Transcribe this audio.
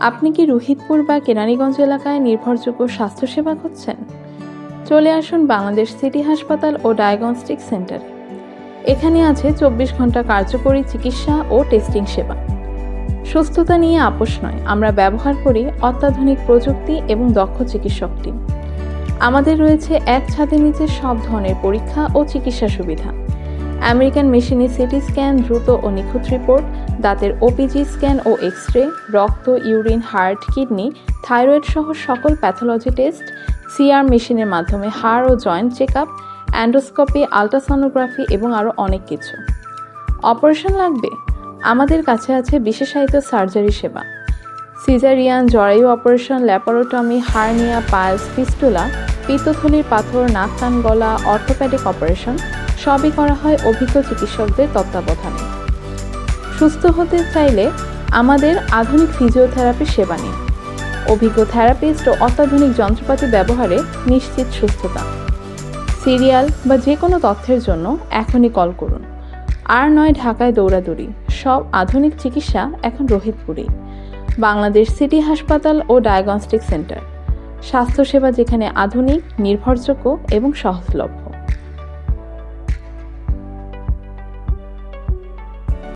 আপনি কি রোহিতপুর বা কেরানীগঞ্জ এলাকায় নির্ভরযোগ্য স্বাস্থ্যসেবা খুঁজছেন? চলে আসুন বাংলাদেশ সিটি হাসপাতাল ও ডায়াগনস্টিক সেন্টারে। এখানে আছে চব্বিশ ঘণ্টা কার্যকরী চিকিৎসা ও টেস্টিং সেবা। সুস্থতা নিয়ে আপোষ নয়, আমরা ব্যবহার করি অত্যাধুনিক প্রযুক্তি এবং দক্ষ চিকিৎসক টিম। আমাদের রয়েছে এক ছাদের নিচে সব ধরনের পরীক্ষা ও চিকিৎসা সুবিধা। আমেরিকান মেশিনে সিটি স্ক্যান দ্রুত ও নিখুঁত রিপোর্ট, দাঁতের ওপিজি স্ক্যান ও এক্স রে রক্ত, ইউরিন, হার্ট, কিডনি, থাইরয়েড সহ সকল প্যাথোলজি টেস্ট সিআর মেশিনের মাধ্যমে হাড় ও joint check up endoscopy, ultrasonography এবং আরও অনেক কিছু। অপারেশন লাগবে? আমাদের কাছে আছে বিশেষায়িত সার্জারি সেবা। সিজারিয়ান জরায়ু operation, laparotomy, hernia, piles, fistula, পিত্তথলির পাথর, নাক কান গলা অর্থোপ্যাডিক অপারেশন সবই করা হয় অভিজ্ঞ চিকিৎসকদের তত্ত্বাবধানে। সুস্থ হতে চাইলে আমাদের আধুনিক ফিজিওথেরাপি সেবা নিন। অভিজ্ঞ থেরাপিস্ট ও অত্যাধুনিক যন্ত্রপাতি ব্যবহারে নিশ্চিত সুস্থতা। সিরিয়াল বা যে কোনো তথ্যের জন্য এখনই কল করুন। আর নয় ঢাকায় দৌড়াদৌড়ি। সব আধুনিক চিকিৎসা এখন রোহিতপুরেই। বাংলাদেশ সিটি হাসপাতাল ও ডায়াগনস্টিক সেন্টার। স্বাস্থ্যসেবা যেখানে আধুনিক, নির্ভরযোগ্য এবং সহজলভ্য।